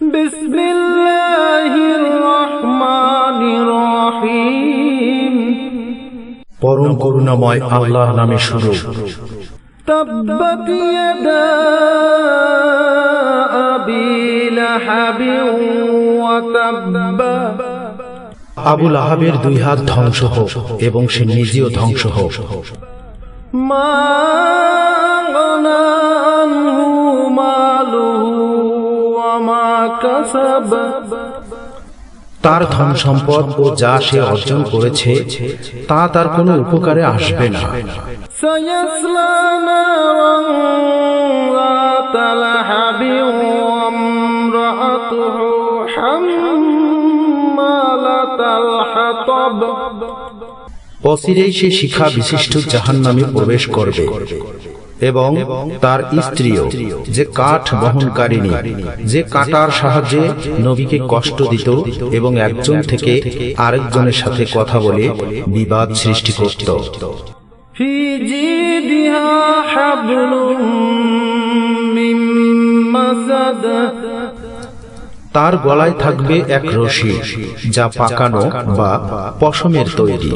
بسم الله الرحمن الرحيم পরম করুণাময় আল্লাহর নামে শুরু تبت يدا أبي لهب وتب আবুল আহাবের দুই হাত ধ্বংস হোক এবং সে নিজেও ধ্বংস হোক ما তার ধন সম্পদ ও যা সে অর্জন করেছে, তা তার কোনো উপকারে আসবে না। অচিরেই সে শিখা বিশিষ্ট জাহান নামে প্রবেশ করবে। এবং তার স্ত্রীও যে কাঠ বহনকারিণী যে কাটার সাহায্যে নবীকে কষ্ট দিত এবং একজন থেকে আরেকজনের সাথে কথা বলে বিবাদ সৃষ্টি করত। তার গলায় থাকবে এক রশি যা পাকানো বা পশমের তৈরি।